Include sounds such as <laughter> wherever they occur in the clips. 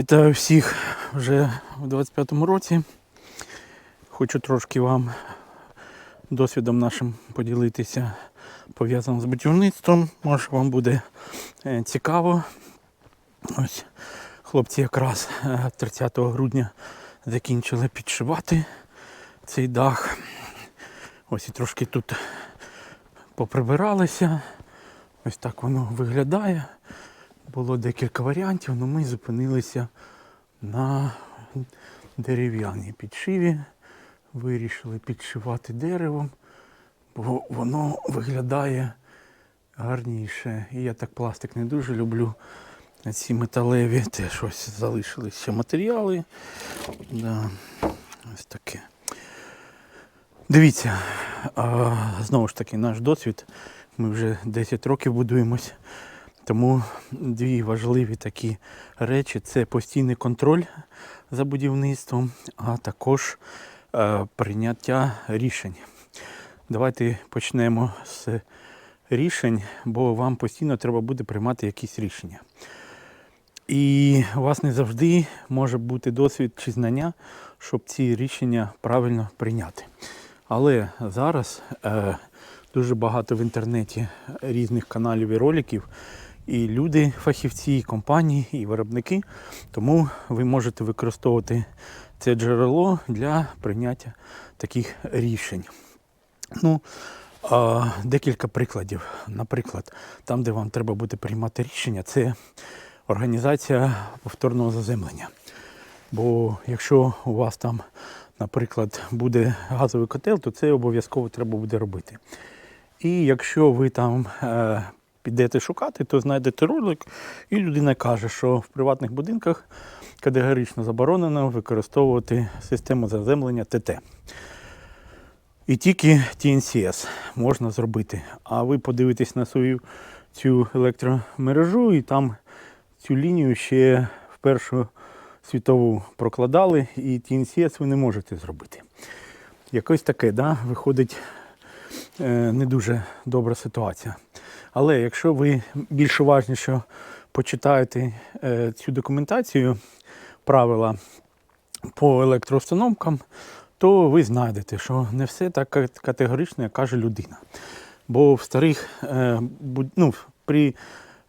Вітаю всіх вже у 25-му році. Хочу трошки вам досвідом нашим поділитися пов'язаним з будівництвом. Може вам буде е, цікаво. Ось хлопці якраз е, 30 грудня закінчили підшивати цей дах. Ось і трошки тут поприбиралися. Ось так воно виглядає. Було декілька варіантів, але ми зупинилися на дерев'яній підшиві. Вирішили підшивати деревом, бо воно виглядає гарніше. І я так пластик не дуже люблю. Ці металеві теж ось залишились ще матеріали. Да. Ось таке. Дивіться, а, знову ж таки, наш досвід. Ми вже 10 років будуємось. Тому дві важливі такі речі це постійний контроль за будівництвом, а також е, прийняття рішень. Давайте почнемо з рішень, бо вам постійно треба буде приймати якісь рішення. І у вас не завжди може бути досвід чи знання, щоб ці рішення правильно прийняти. Але зараз е, дуже багато в інтернеті різних каналів і роликів, і люди, фахівці, і компанії, і виробники. Тому ви можете використовувати це джерело для прийняття таких рішень. Ну, декілька прикладів. Наприклад, там, де вам треба буде приймати рішення, це організація повторного заземлення. Бо якщо у вас там, наприклад, буде газовий котел, то це обов'язково треба буде робити. І якщо ви там е, підете шукати, то знайдете ролик, і людина каже, що в приватних будинках категорично заборонено використовувати систему заземлення ТТ. І тільки TNCS можна зробити. А ви подивитесь на свою цю електромережу, і там цю лінію ще в Першу світову прокладали, і TNCS ви не можете зробити. Якось таке, да, виходить е, не дуже добра ситуація. Але якщо ви більш уважніше почитаєте е, цю документацію, правила по електроустановкам, то ви знайдете, що не все так категорично, як каже людина. Бо в старих е, ну, при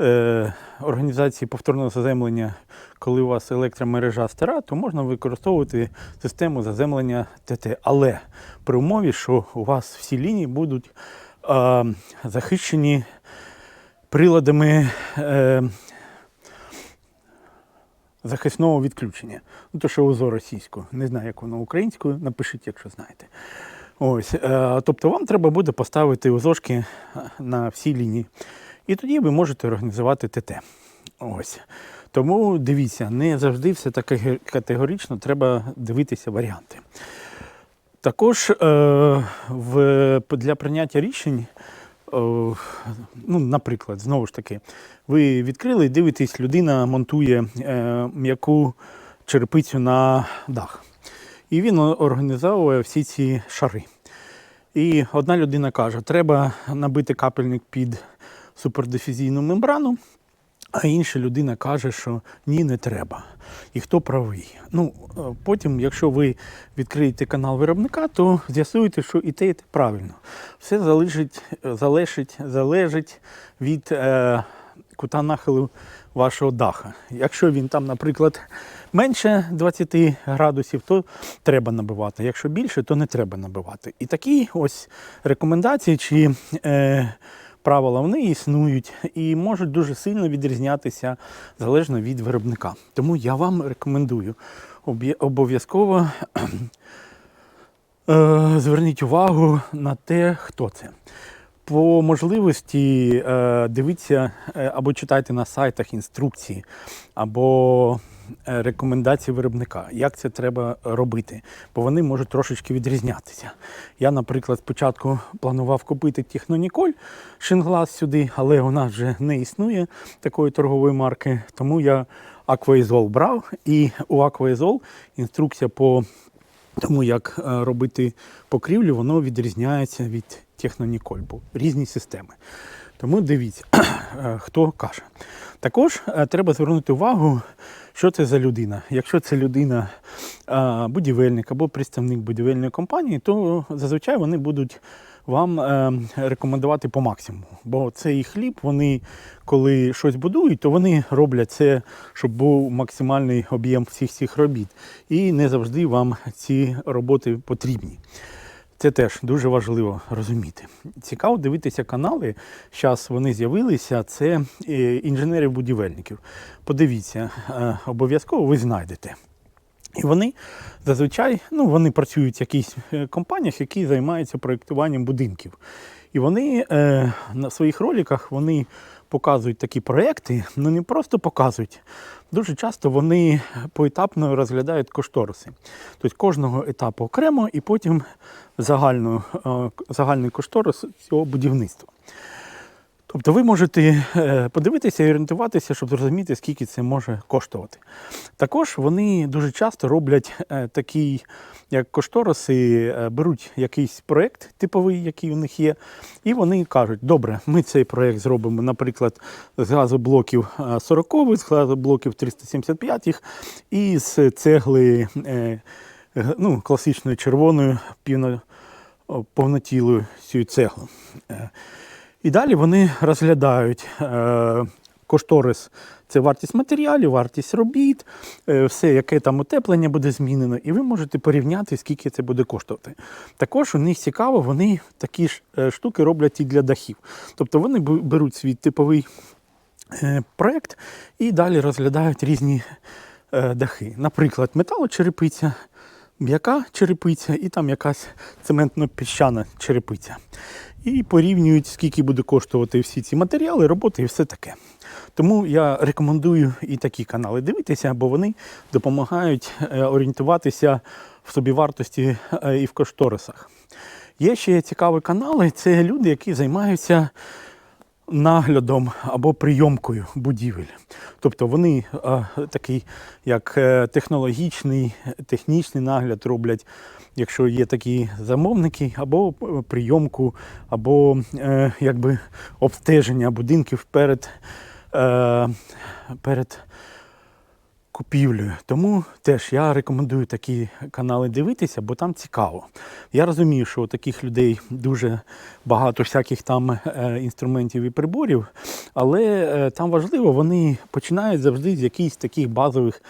е, організації повторного заземлення, коли у вас електромережа стара, то можна використовувати систему заземлення ТТ. Але при умові, що у вас всі лінії будуть захищені приладами е, захисного відключення. Ну, то що УЗО російською. Не знаю, як воно українською. Напишіть, якщо знаєте. Ось, е, тобто вам треба буде поставити УЗОшки на всі лінії. І тоді ви можете організувати ТТ. Ось. Тому дивіться, не завжди все так категорично, треба дивитися варіанти. Також е, в, для прийняття рішень, е, ну, наприклад, знову ж таки, ви відкрили і дивитесь, людина монтує е, м'яку черепицю на дах. І він організовує всі ці шари. І одна людина каже, треба набити капельник під супердифізійну мембрану, а інша людина каже, що ні, не треба. І хто правий? Ну, е, потім, якщо ви відкриєте канал виробника, то з'ясуєте, що і те, і те правильно. Все залежить, залежить, залежить від е, кута нахилу вашого даха. Якщо він там, наприклад, менше 20 градусів, то треба набивати. Якщо більше, то не треба набивати. І такі ось рекомендації чи е, правила вони існують і можуть дуже сильно відрізнятися залежно від виробника. Тому я вам рекомендую обов'язково <clears throat> е, зверніть увагу на те, хто це. По можливості е, дивіться е, або читайте на сайтах інструкції, або рекомендації виробника, як це треба робити, бо вони можуть трошечки відрізнятися. Я, наприклад, спочатку планував купити Техноніколь шинглас сюди, але у нас вже не існує такої торгової марки, тому я Aquaizol брав, і у Aquaizol інструкція по тому як е, робити покрівлю, воно відрізняється від Техноніколь, бо різні системи. Тому дивіться, <clears throat> е, хто каже. Також е, треба звернути увагу, що це за людина. Якщо це людина будівельник або представник будівельної компанії, то зазвичай вони будуть вам е, рекомендувати по максимуму. Бо це їх хліб, вони коли щось будують, то вони роблять це, щоб був максимальний об'єм всіх цих робіт. І не завжди вам ці роботи потрібні. Це теж дуже важливо розуміти. Цікаво дивитися канали. Зараз вони з'явилися. Це е, інженерів-будівельників. Подивіться, е, обов'язково ви знайдете. І вони зазвичай ну, вони працюють в якихось е, компаніях, які займаються проєктуванням будинків. І вони е, на своїх роликах вони показують такі проекти, ну не просто показують. Дуже часто вони поетапно розглядають кошториси. Тобто кожного етапу окремо і потім загальну, е, загальний кошторис цього будівництва. Тобто ви можете е, подивитися і орієнтуватися, щоб зрозуміти, скільки це може коштувати. Також вони дуже часто роблять е, такий, як кошториси, е, беруть якийсь проєкт типовий, який у них є, і вони кажуть, добре, ми цей проєкт зробимо, наприклад, з газоблоків 40, з газоблоків 375 і з цегли ну, класичною червоною повнотілою цю цеглу. І далі вони розглядають е, кошторис. Це вартість матеріалів, вартість робіт, е, все, яке там утеплення буде змінено, і ви можете порівняти, скільки це буде коштувати. Також у них цікаво, вони такі ж е, штуки роблять і для дахів. Тобто вони беруть свій типовий проект і далі розглядають різні дахи. Наприклад, металочерепиця, м'яка черепиця і там якась цементно-піщана черепиця. І порівнюють, скільки буде коштувати всі ці матеріали, роботи і все таке. Тому я рекомендую і такі канали дивитися, бо вони допомагають е, орієнтуватися в собівартості е, і в кошторисах. Є ще цікаві канали, це люди, які займаються наглядом або прийомкою будівель. Тобто вони е, такий як е, технологічний, технічний нагляд роблять, якщо є такі замовники, або е, прийомку, або е, якби обстеження будинків перед, е, перед купівлею. Тому теж я рекомендую такі канали дивитися, бо там цікаво. Я розумію, що у таких людей дуже багато всяких там е, інструментів і приборів, але е, там важливо, вони починають завжди з якихось таких базових.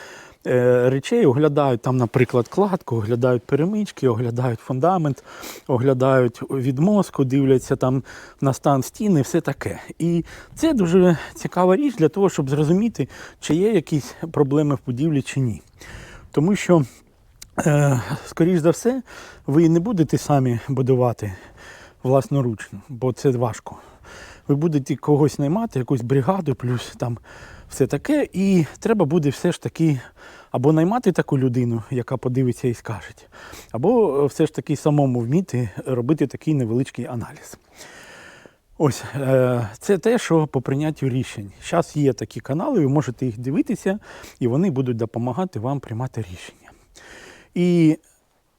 Е, Речей оглядають там, наприклад, кладку, оглядають перемички, оглядають фундамент, оглядають відмозку, дивляться там на стан стіни, все таке. І це дуже цікава річ для того, щоб зрозуміти, чи є якісь проблеми в будівлі чи ні. Тому що, е, скоріш за все, ви не будете самі будувати власноручно, бо це важко. Ви будете когось наймати, якусь бригаду, плюс там все таке, і треба буде все ж таки або наймати таку людину, яка подивиться і скаже, або е, все ж таки самому вміти робити такий невеличкий аналіз. Ось е, це те, що по прийняттю рішень. Зараз є такі канали, ви можете їх дивитися, і вони будуть допомагати вам приймати рішення. І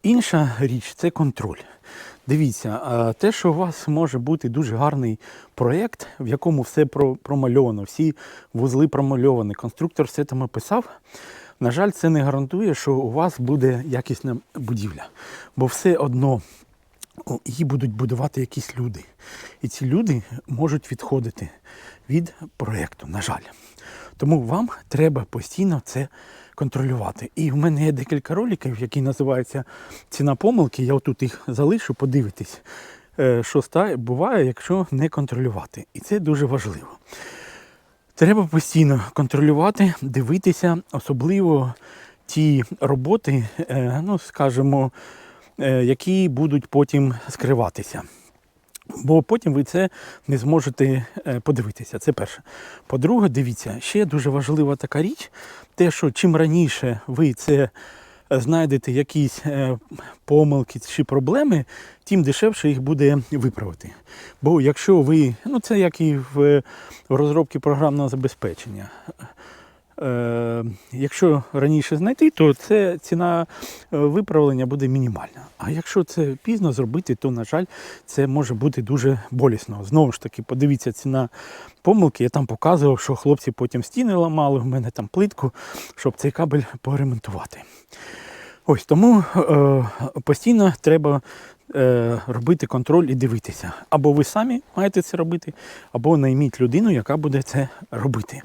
інша річ це контроль. Дивіться, е, те, що у вас може бути дуже гарний проєкт, в якому все промальовано, всі вузли промальовані, конструктор все там описав. На жаль, це не гарантує, що у вас буде якісна будівля. Бо все одно її будуть будувати якісь люди. І ці люди можуть відходити від проєкту, на жаль. Тому вам треба постійно це контролювати. І в мене є декілька роликів, які називаються Ціна помилки. Я отут їх залишу, подивитись, е, що буває, якщо не контролювати. І це дуже важливо. Треба постійно контролювати, дивитися, особливо ті роботи, е, ну скажімо, е, які будуть потім скриватися. Бо потім ви це не зможете е, подивитися. Це перше. По-друге, дивіться, ще дуже важлива така річ, те, що чим раніше ви це знайдете якісь е, помилки чи проблеми, тим дешевше їх буде виправити. Бо якщо ви, ну це як і в, в розробці програмного забезпечення. Е, якщо раніше знайти, то це ціна е, виправлення буде мінімальна. А якщо це пізно зробити, то, на жаль, це може бути дуже болісно. Знову ж таки, подивіться ціна помилки. Я там показував, що хлопці потім стіни ламали, в мене там плитку, щоб цей кабель поремонтувати. Ось тому е, постійно треба е, робити контроль і дивитися. Або ви самі маєте це робити, або найміть людину, яка буде це робити.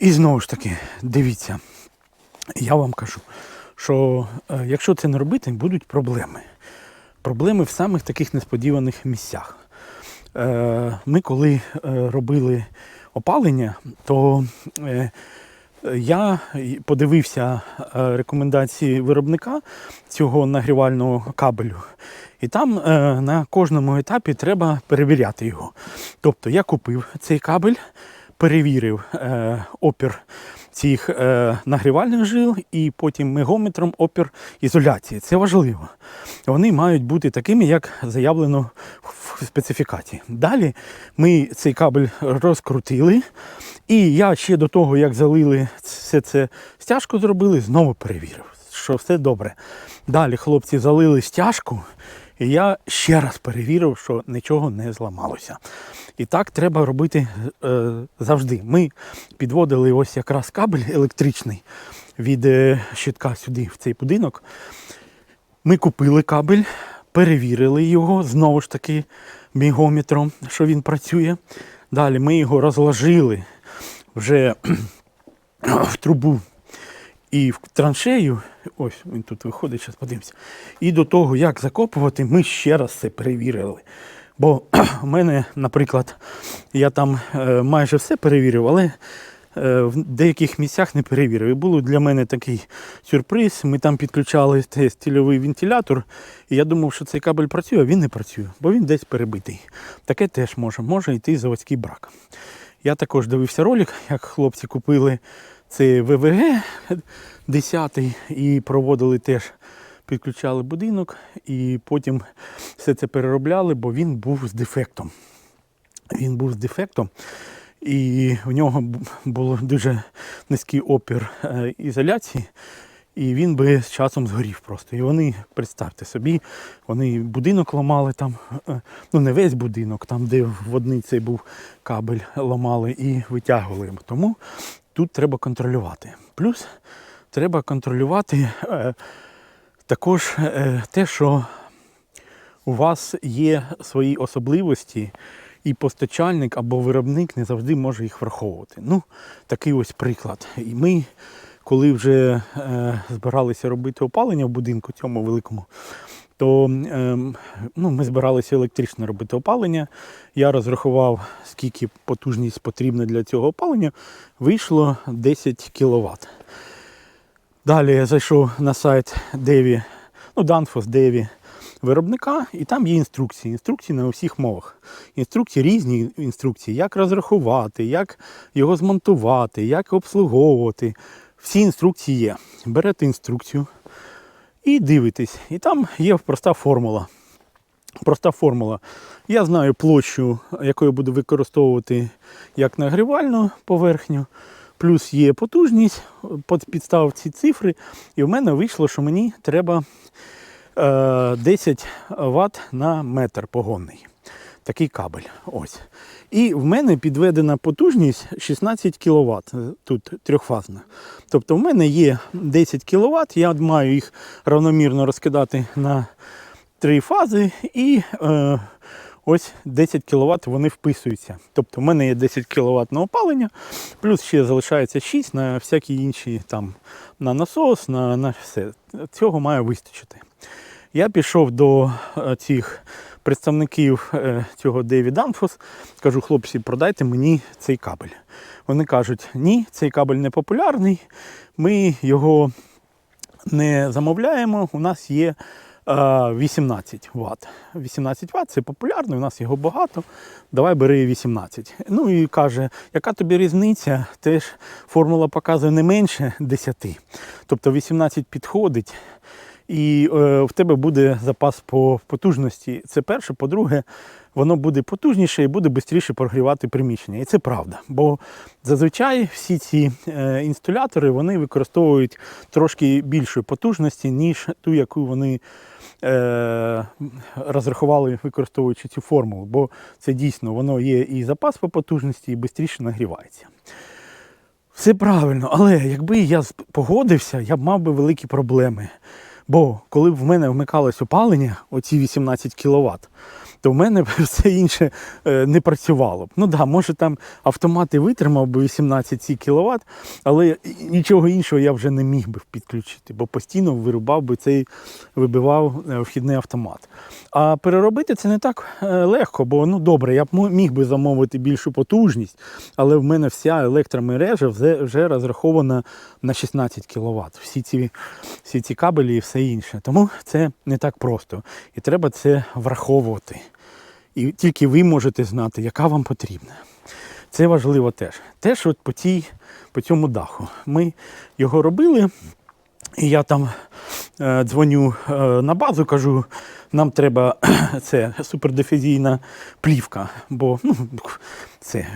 І знову ж таки, дивіться, я вам кажу, що е, якщо це не робити, будуть проблеми. Проблеми в самих таких несподіваних місцях. Е, ми коли е, робили опалення, то я подивився рекомендації виробника цього нагрівального кабелю. І там на кожному етапі треба перевіряти його. Тобто я купив цей кабель, перевірив е, опір цих е, нагрівальних жил і потім мегометром опір ізоляції. Це важливо. Вони мають бути такими, як заявлено в специфікації. Далі ми цей кабель розкрутили, і я ще до того, як залили все це стяжку зробили, знову перевірив, що все добре. Далі хлопці залили стяжку, і я ще раз перевірив, що нічого не зламалося. І так треба робити е, завжди. Ми підводили ось якраз кабель електричний від е, щитка сюди, в цей будинок. Ми купили кабель, перевірили його знову ж таки мігометром, що він працює. Далі ми його розложили вже <clears throat> в трубу і в траншею. Ось він тут виходить, зараз подивимося. І до того, як закопувати, ми ще раз це перевірили. Бо <clears throat> в мене, наприклад, я там е, майже все перевірив, але е, в деяких місцях не перевірив. І був для мене такий сюрприз. Ми там підключали стільовий вентилятор, і я думав, що цей кабель працює, а він не працює, бо він десь перебитий. Таке теж може, може йти заводський брак. Я також дивився ролик, як хлопці купили цей ВВГ 10 і проводили теж, підключали будинок, і потім все це переробляли, бо він був з дефектом. Він був з дефектом, і в нього бу- було дуже низький опір е, ізоляції, і він би з часом згорів просто. І вони, представте собі, вони будинок ламали там, е, ну не весь будинок, там, де в одний цей був кабель ламали і витягували. Тому тут треба контролювати. Плюс треба контролювати е, також е, те, що у вас є свої особливості, і постачальник або виробник не завжди може їх враховувати. Ну, такий ось приклад. І ми, коли вже е, збиралися робити опалення в будинку цьому великому, то ем, ну, ми збиралися електрично робити опалення. Я розрахував, скільки потужність потрібна для цього опалення. Вийшло 10 кВт. Далі я зайшов на сайт Деві, ну, Danfoss Деві виробника, і там є інструкції. Інструкції на усіх мовах. Інструкції різні інструкції, як розрахувати, як його змонтувати, як обслуговувати. Всі інструкції є. Берете інструкцію і дивитесь. І там є проста формула. Проста формула. Я знаю площу, яку я буду використовувати як нагрівальну поверхню. Плюс є потужність, під підставив ці цифри, і в мене вийшло, що мені треба е, 10 Вт на метр погонний. Такий кабель. Ось. І в мене підведена потужність 16 кВт, тут трьохфазна. Тобто в мене є 10 кВт, я маю їх равномірно розкидати на три фази і е, ось 10 кВт вони вписуються. Тобто в мене є 10 кВт на опалення, плюс ще залишається 6 на всякі інші там на насос, на, на все. Цього має вистачити. Я пішов до е, цих представників е, цього David Danfoss, кажу, хлопці, продайте мені цей кабель. Вони кажуть, ні, цей кабель не популярний, ми його не замовляємо, у нас є е, 18 Вт. 18 Вт це популярно, у нас його багато. Давай бери 18. Ну і каже, яка тобі різниця? Теж формула показує не менше 10. Тобто 18 підходить. І е, в тебе буде запас по потужності. Це перше. По-друге, воно буде потужніше і буде швидше прогрівати приміщення. І це правда. Бо зазвичай всі ці е, інсталятори вони використовують трошки більшої потужності, ніж ту, яку вони е, розрахували, використовуючи цю формулу. Бо це дійсно воно є і запас по потужності, і швидше нагрівається. Все правильно, але якби я погодився, я б мав би великі проблеми. Бо коли б в мене вмикалось опалення, оці 18 кВт, то в мене <laughs> все інше е, не працювало б. Ну да, може там автомат і витримав би 18 кВт, але нічого іншого я вже не міг би підключити, бо постійно вирубав би цей вибивав е, вхідний автомат. А переробити це не так е, легко, бо ну добре, я б міг би замовити більшу потужність, але в мене вся електромережа вже розрахована на 16 кВт. Всі ці, всі ці кабелі і все інше. Тому це не так просто. І треба це враховувати. І тільки ви можете знати, яка вам потрібна. Це важливо теж. Теж от по, цій, по цьому даху. Ми його робили, і я там дзвоню е, на базу, кажу, нам треба <clears throat> це супердифізійна плівка, бо ну, це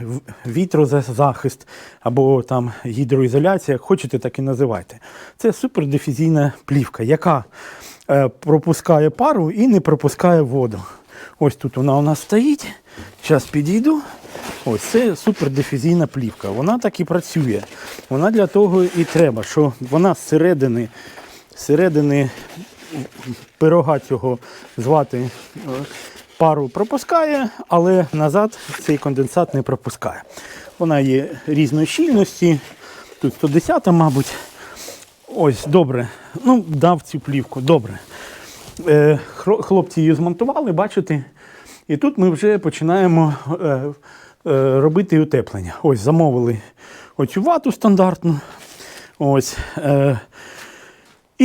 вітрозахист або там гідроізоляція, як хочете, так і називайте. Це супердифізійна плівка, яка е, пропускає пару і не пропускає воду. Ось тут вона у нас стоїть. Зараз підійду. Ось це супердифізійна плівка. Вона так і працює. Вона для того і треба, що вона зсередини, зсередини пирога цього звати е, пару пропускає, але назад цей конденсат не пропускає. Вона є різної щільності. Тут 110, мабуть. Ось, добре. Ну, дав цю плівку, добре. Е, хлопці її змонтували, бачите. І тут ми вже починаємо е, е, робити утеплення. Ось, замовили оцю вату стандартну. Ось. Е,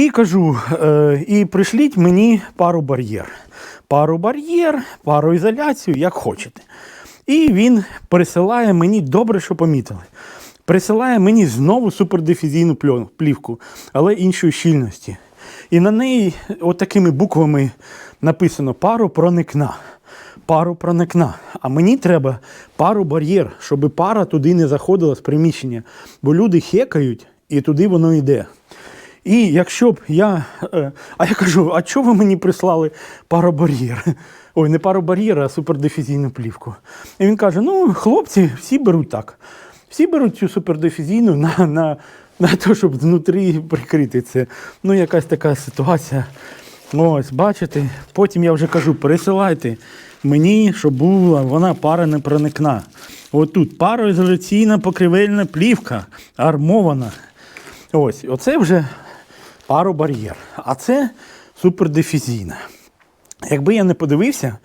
і кажу, е, і пришліть мені пару бар'єр. Пару бар'єр, пару ізоляцію, як хочете. І він присилає мені добре, що помітили. Присилає мені знову супердифізійну плівку, але іншої щільності. І на неї от такими буквами написано пару проникна. Пару проникна. А мені треба пару бар'єр, щоб пара туди не заходила з приміщення. Бо люди хекають і туди воно йде. І якщо б я. е, А я кажу, а чого ви мені прислали паробар'єр? Ой, не паробар'єр, а супердифізійну плівку. І він каже: ну, хлопці, всі беруть так. Всі беруть цю супердифізійну на, на, на те, щоб знутрі прикрити це. Ну, якась така ситуація. Ось, бачите, потім я вже кажу, пересилайте мені, щоб була вона пара не проникна. От тут пароізоляційна покривельна плівка, армована. Ось, оце вже паробар'єр. А це супердифізійна. Якби я не подивився,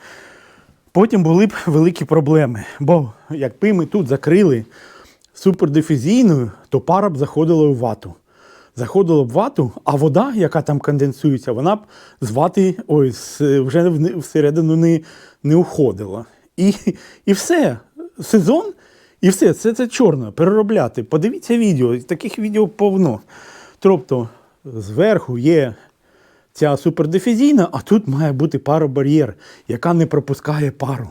потім були б великі проблеми. Бо якби ми тут закрили супердифізійною, то пара б заходила в вату. Заходила б вату, а вода, яка там конденсується, вона б з вати ой, вже всередину не, не уходила. І, і все. Сезон, і все. Це, це чорно, переробляти. Подивіться відео, таких відео повно. Тобто зверху є ця супердифізійна, а тут має бути паробар'єр, яка не пропускає пару.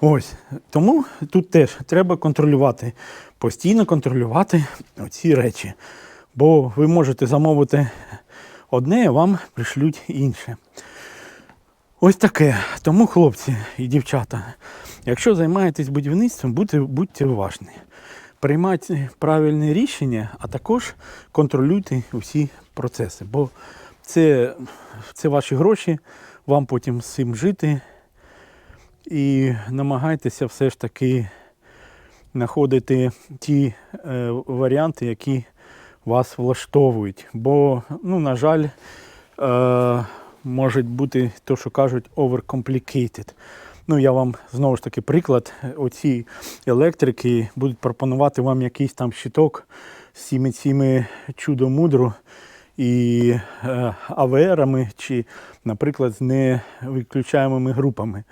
Ось. Тому тут теж треба контролювати, постійно контролювати ці речі. Бо ви можете замовити одне, а вам пришлють інше. Ось таке. Тому, хлопці і дівчата, якщо займаєтесь будівництвом, будьте, будьте уважні. Приймайте правильне рішення, а також контролюйте усі процеси. Бо це, це ваші гроші, вам потім з цим жити. І намагайтеся все ж таки знаходити ті е, варіанти, які вас влаштовують. Бо, ну, на жаль, е, може бути те, що кажуть, overcomplicated. Ну, я вам знову ж таки приклад. Оці електрики будуть пропонувати вам якийсь там щиток з цими цими чудо-мудро і е, АВРами, чи, наприклад, з невиключаємими групами.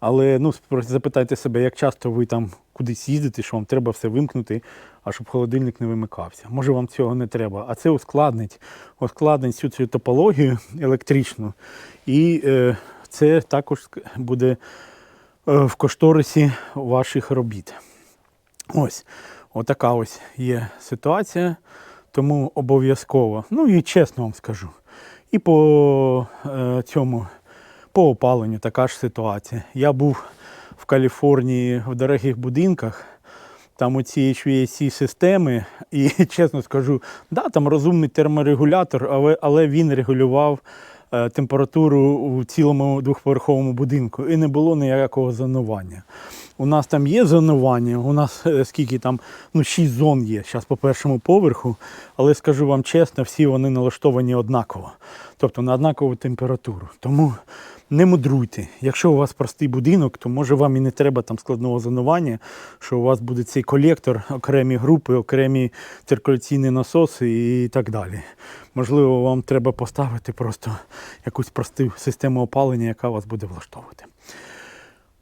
Але ну, запитайте себе, як часто ви там кудись їздите, що вам треба все вимкнути, а щоб холодильник не вимикався. Може вам цього не треба. А це ускладнить, ускладнить всю цю топологію електричну. І е, це також буде е, в кошторисі ваших робіт. Ось, отака ось є ситуація, тому обов'язково, ну і чесно вам скажу, і по е, цьому, по опаленню така ж ситуація. Я був в Каліфорнії в дорогих будинках, там оці HVAC системи, і <laughs> чесно скажу, да, там розумний терморегулятор, але, але він регулював температуру у цілому двохповерховому будинку і не було ніякого зонування. У нас там є зонування, у нас е, скільки там, ну, 6 зон є зараз по першому поверху, але скажу вам чесно, всі вони налаштовані однаково, тобто на однакову температуру. Тому не мудруйте. Якщо у вас простий будинок, то може вам і не треба там складного зонування, що у вас буде цей колектор, окремі групи, окремі циркуляційні насоси і так далі. Можливо, вам треба поставити просто якусь просту систему опалення, яка вас буде влаштовувати.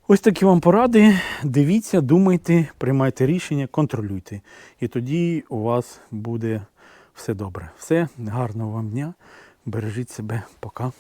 Ось такі вам поради. Дивіться, думайте, приймайте рішення, контролюйте. І тоді у вас буде все добре. Все, гарного вам дня. Бережіть себе, пока.